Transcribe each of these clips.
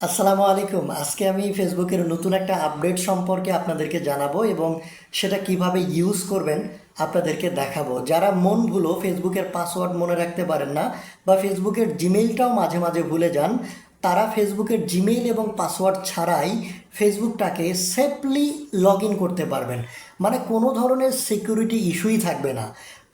আসসালামু আলাইকুম। আজকে আমি ফেসবুকের নতুন একটা আপডেট সম্পর্কে আপনাদেরকে জানাব এবং সেটা কীভাবে ইউজ করবেন আপনাদেরকে দেখাবো। যারা মন ভুলো ফেসবুকের পাসওয়ার্ড মনে রাখতে পারেন না বা ফেসবুকের জিমেইলটাও মাঝে মাঝে ভুলে যান, তারা ফেসবুকের জিমেইল এবং পাসওয়ার্ড ছাড়াই ফেসবুকটাকে সেফলি লগ ইন করতে পারবেন। মানে কোনো ধরনের সিকিউরিটি ইস্যুই থাকবে না।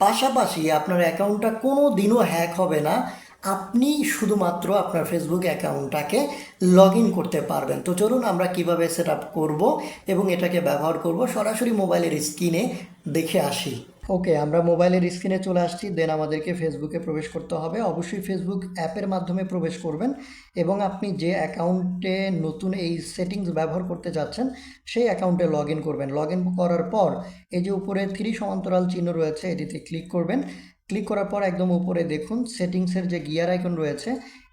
পাশাপাশি আপনার অ্যাকাউন্টটা কোনো দিনও হ্যাক হবে না। আপনি শুধুমাত্র আপনার ফেসবুক অ্যাকাউন্টটাকে লগ ইন করতে পারবেন। তো চলুন আমরা কীভাবে সেট আপ করব এবং এটাকে ব্যবহার করব। সরাসরি মোবাইলের স্ক্রিনে দেখে আসি। ওকে আমরা মোবাইলের স্ক্রিনে চলে আসছি। দেন আমাদেরকে ফেসবুকে প্রবেশ করতে হবে। অবশ্যই ফেসবুক অ্যাপের মাধ্যমে প্রবেশ করবেন এবং আপনি যে অ্যাকাউন্টে নতুন এই সেটিংস ব্যবহার করতে যাচ্ছেন, সেই অ্যাকাউন্টে লগ ইন করবেন। লগ ইন করার পর এই যে উপরে থ্রি সমান্তরাল চিহ্ন রয়েছে, এটিতে ক্লিক করবেন। ক্লিক করার পর একদম উপরে দেখুন সেটিংসের যে গিয়ার আইকন রয়েছে,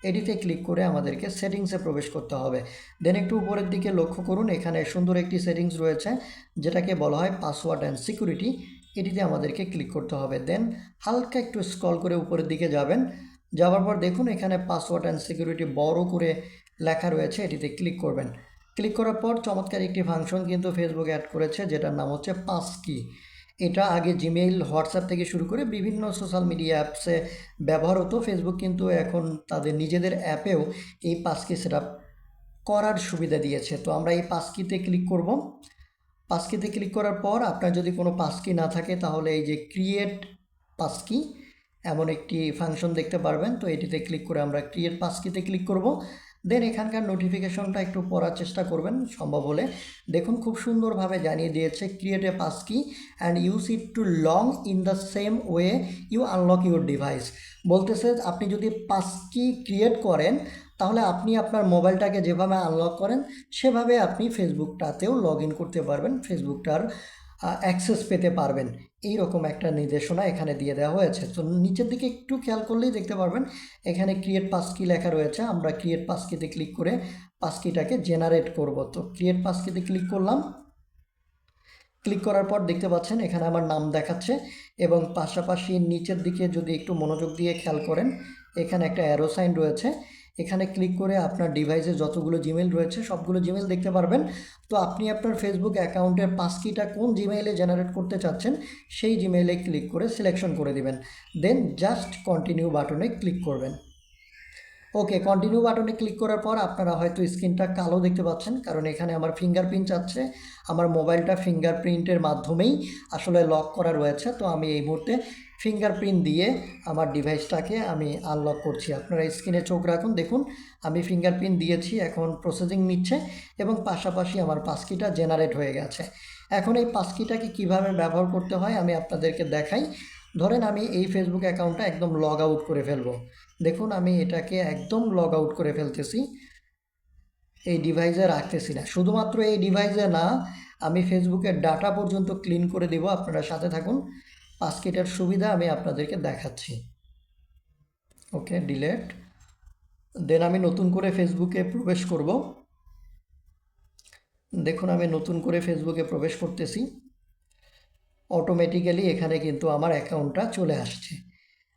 এটিতে ক্লিক করে আমাদেরকে সেটিংসে প্রবেশ করতে হবে। দেন একটু উপরের দিকে লক্ষ্য করুন, এখানে সুন্দর একটি সেটিংস রয়েছে, যেটাকে বলা হয় পাসওয়ার্ড অ্যান্ড সিকিউরিটি এটিতে আমাদেরকে ক্লিক করতে হবে। দেন হালকা একটু স্ক্রল করে উপরের দিকে যাবেন, যাওয়ার পর দেখুন এখানে পাসওয়ার্ড অ্যান্ড সিকিউরিটি বড় করে লেখা রয়েছে, এটিতে ক্লিক করবেন। ক্লিক করার পর চমৎকার একটি ফাংশন কিন্তু ফেসবুক অ্যাড করেছে, যেটার নাম হচ্ছে পাস কি এটা আগে জিমেইল হোয়াটসঅ্যাপ থেকে শুরু করে বিভিন্ন সোশ্যাল মিডিয়া অ্যাপসে ব্যবহার হতো। ফেসবুক কিন্তু এখন তাদের নিজেদের অ্যাপেও এই পাসকি সেট করার সুবিধা দিয়েছে। তো আমরা এই পাসকিতে ক্লিক করব। পাসকিতে ক্লিক করার পর আপনার যদি কোনো পাসকি না থাকে তাহলে এই যে ক্রিয়েট পাসকি এমন একটি ফাংশন দেখতে পারবেন। তো এটিতে ক্লিক করে আমরা ক্রিয়েট পাসকিতে ক্লিক করব। দেন এখানকার নোটিফিকেশনটা একটু পড়ার চেষ্টা করবেন, সম্ভব হলে। দেখুন, খুব সুন্দরভাবে জানিয়ে দিয়েছে create a passkey and use it to log in the same way you unlock your device বলতেছে, আপনি যদি পাসকি ক্রিয়েট করেন, তাহলে আপনি আপনার মোবাইলটাকে যেভাবে আনলক করেন, সেভাবে আপনি ফেসবুকটাতেও লগ ইন করতে পারবেন। ফেসবুকটার অ্যাক্সেস পেতে পারবেন। এই রকম একটা নির্দেশনা এখানে দিয়ে দেওয়া হয়েছে। তো নিচের দিকে একটু খেয়াল করলেই দেখতে পারবেন, এখানে ক্রিয়েট পাসকি লেখা রয়েছে। আমরা ক্রিয়েট পাসকিতে ক্লিক করে পাসকিটাকে জেনারেট করব। তো ক্রিয়েট পাসকিতে ক্লিক করলাম। ক্লিক করার পর দেখতে পাচ্ছেন, এখানে আমার নাম দেখাচ্ছে এবং পাশাপাশি নিচের দিকে যদি একটু মনোযোগ দিয়ে খেয়াল করেন, এখানে একটা অ্যারো সাইন রয়েছে। এখানে ক্লিক করে আপনার ডিভাইসে যতগুলো জিমেল রয়েছে, সবগুলো জিমেল দেখতে পারবেন। তো আপনি আপনার ফেসবুক অ্যাকাউন্টের পাসকিটা কোন জিমেইলে জেনারেট করতে চাচ্ছেন, সেই জিমেইলে ক্লিক করে সিলেকশন করে দিবেন। দেন জাস্ট কন্টিনিউ বাটনে ক্লিক করবেন। ওকে কন্টিনিউ বাটনে ক্লিক করার পর আপনারা হয়তো স্ক্রিনটা কালো দেখতে পাচ্ছেন, কারণ এখানে আমার ফিঙ্গারপ্রিন্ট চাচ্ছে আমার মোবাইলটা ফিঙ্গারপ্রিন্টের মাধ্যমেই আসলে লক করা রয়েছে। তো আমি এই মুহূর্তে ফিঙ্গারপ্রিন্ট দিয়ে আমার ডিভাইসটাকে আমি আনলক করছি। আপনারা স্ক্রিনে চোখ রাখুন, দেখুন, আমি ফিঙ্গারপ্রিন্ট দিয়েছি, এখন প্রসেসিং নিচ্ছে এবং পাশাপাশি আমার পাসকিটা জেনারেট হয়ে গেছে। এখন এই পাসকিটাকে কীভাবে ব্যবহার করতে হয় আমি আপনাদেরকে দেখাই। ধরেন আমি এই ফেসবুক অ্যাকাউন্টটা একদম লগ আউট করে ফেলব। দেখুন, আমি এটাকে একদম লগ আউট করে ফেলতেছি। এই ডিভাইসে রাখতেছি না। শুধুমাত্র এই ডিভাইসে না, আমি ফেসবুকের ডাটা পর্যন্ত ক্লিন করে দেব। আপনারা সাথে থাকুন। পাসকিটের সুবিধা আমি আপনাদেরকে দেখাচ্ছি। ওকে ডিলেট দেন আমি নতুন করে ফেসবুকে প্রবেশ করব। দেখুন, আমি নতুন করে ফেসবুকে প্রবেশ করতেছি। অটোমেটিক্যালি এখানে কিন্তু আমার অ্যাকাউন্টটা চলে আসছে।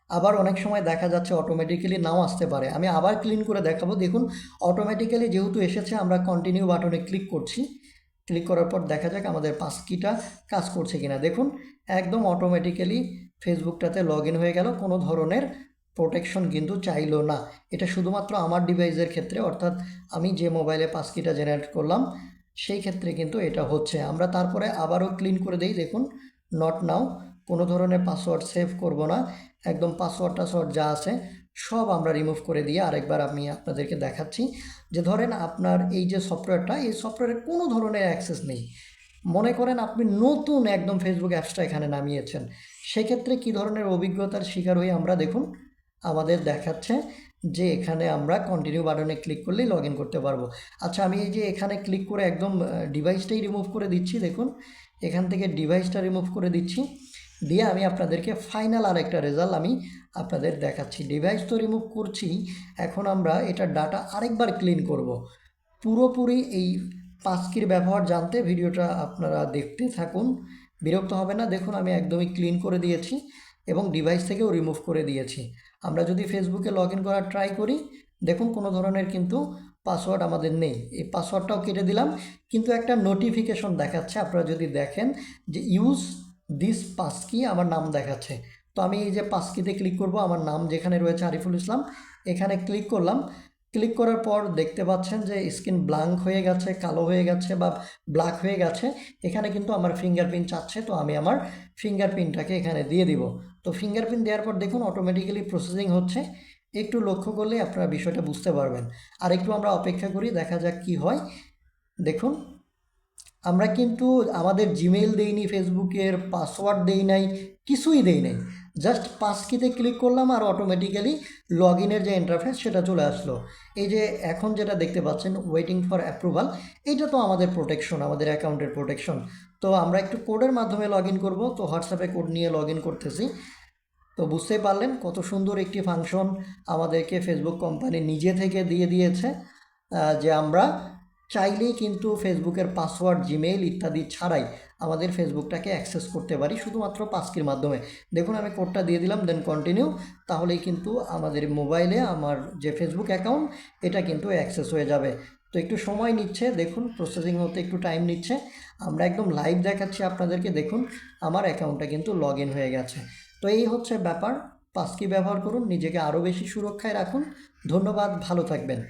আবার অনেক সময় দেখা যাচ্ছে অটোমেটিক্যালি নাও আসতে পারে। আমি আবার ক্লিন করে দেখাবো। দেখুন অটোমেটিক্যালি যেহেতু এসেছে, আমরা কন্টিনিউ বাটনে ক্লিক করছি। ক্লিক করার পর দেখা যাক আমাদের পাসকিটা কাজ করছে কিনা। দেখুন, একদম অটোমেটিক্যালি ফেসবুকটাতে লগ হয়ে গেল। কোনো ধরনের প্রোটেকশন কিন্তু চাইলো না। এটা শুধুমাত্র আমার ডিভাইসের ক্ষেত্রে, অর্থাৎ আমি যে মোবাইলে পাসকিটা জেনারেট করলাম, সেই ক্ষেত্রে কিন্তু এটা হচ্ছে। আমরা তারপরে আবারও ক্লিন করে দিই। দেখুন নট নাও কোনো ধরনের পাসওয়ার্ড সেভ করব না। একদম পাসওয়ার্ড টাসওয়ার্ড যা আছে সব আমরা রিমুভ করে দিয়ে আরেকবার আমি আপনাদেরকে দেখাচ্ছি যে ধরেন আপনার এই যে সফটওয়্যারটা এই সফটওয়্যারে কোনো ধরনের অ্যাক্সেস নেই। মনে করেন আপনি নতুন একদম ফেসবুক অ্যাপসটা এখানে নামিয়েছেন। সেক্ষেত্রে কী ধরনের অভিজ্ঞতার শিকার হয়ে আমরা দেখুন, আমাদের দেখাচ্ছে যে এখানে আমরা কন্টিনিউ বাটনে ক্লিক করলেই লগ ইন করতে পারব। আচ্ছা আমি এই যে এখানে ক্লিক করে একদম ডিভাইসটাই রিমুভ করে দিচ্ছি, দেখুন। এখান থেকে ডিভাইসটা রিমুভ করে দিচ্ছি। দিয়ে আমি আপনাদেরকে ফাইনাল আর একটা রেজাল্ট আমি আপনাদের দেখাচ্ছি। ডিভাইস তো রিমুভ করছি এখন আমরা এটা ডাটা আরেকবার ক্লিন করব। পুরোপুরি এই পাসকির ব্যবহার জানতে ভিডিওটা আপনারা দেখতে থাকুন। বিরক্ত হবে না, দেখুন আমি একদমই ক্লিন করে দিয়েছি এবং ডিভাইস থেকেও রিমুভ করে দিয়েছি। আমরা যদি ফেসবুকে লগ ইন করার ট্রাই করি, দেখুন কোনো ধরনের কিন্তু পাসওয়ার্ড আমাদের নেই। এই পাসওয়ার্ডটাও কেটে দিলাম, কিন্তু একটা নোটিফিকেশন দেখাচ্ছে। আপনারা যদি দেখেন যে ইউজ দিস পাসকি আমার নাম দেখাচ্ছে। তো আমি এই যে পাসকিতে ক্লিক করব, আমার নাম যেখানে রয়েছে আরিফুল ইসলাম, এখানে ক্লিক করলাম। ক্লিক করার পর দেখতে পাচ্ছেন যে স্ক্রিন ব্ল্যাঙ্ক হয়ে গেছে, কালো হয়ে গেছে বা ব্ল্যাক হয়ে গেছে। এখানে কিন্তু আমার ফিঙ্গারপ্রিন্ট চাচ্ছে, তো আমি আমার ফিঙ্গারপ্রিন্টটাকে এখানে দিয়ে দিব। তো ফিঙ্গারপ্রিন্ট দেওয়ার পর দেখুন অটোমেটিক্যালি প্রসেসিং হচ্ছে। একটু লক্ষ্য করলে আপনারা বিষয়টা বুঝতে পারবেন। আর একটু আমরা অপেক্ষা করি, দেখা যাক কি হয়। দেখুন আমরা কিন্তু আমাদের জিমেইল দেইনি ফেসবুকের পাসওয়ার্ড দেই নাই, কিছুই দেই নাই। জাস্ট পাসকিতে ক্লিক করলাম আর অটোমেটিক্যালি লগ ইনের যে ইন্টারফেস সেটা চলে আসলো। এই যে এখন যেটা দেখতে পাচ্ছেন ওয়েটিং ফর অ্যাপ্রুভাল এইটা তো আমাদের প্রোটেকশন আমাদের অ্যাকাউন্টের প্রোটেকশন তো আমরা একটু কোডের মাধ্যমে লগ ইন করব। তো হোয়াটসঅ্যাপে কোড নিয়ে লগ ইন করতেছি। তো বুঝতেই পারলেন কত সুন্দর একটি ফাংশন আমাদেরকে ফেসবুক কোম্পানি নিজে থেকে দিয়ে দিয়েছে যে আমরা চাইলেই কিন্তু ফেসবুকের পাসওয়ার্ড, জিমেইল ইত্যাদি ছাড়াই আমাদের ফেসবুকটাকে অ্যাক্সেস করতে পারি শুধুমাত্র পাসকির মাধ্যমে। দেখুন, আমি কোডটা দিয়ে দিলাম দেন কন্টিনিউ তাহলেই কিন্তু আমাদের মোবাইলে আমার যে ফেসবুক অ্যাকাউন্ট, এটা কিন্তু অ্যাক্সেস হয়ে যাবে। তো একটু সময় নিচ্ছে, দেখুন প্রসেসিং হতে একটু টাইম নিচ্ছে। আমরা একদম লাইভ দেখাচ্ছি আপনাদেরকে, দেখুন, আমার অ্যাকাউন্টটা কিন্তু লগ ইন হয়ে গেছে। তো এই হচ্ছে ব্যাপার। পাসকি ব্যবহার করুন, নিজেকে আরও বেশি সুরক্ষায় রাখুন। ধন্যবাদ, ভালো থাকবেন।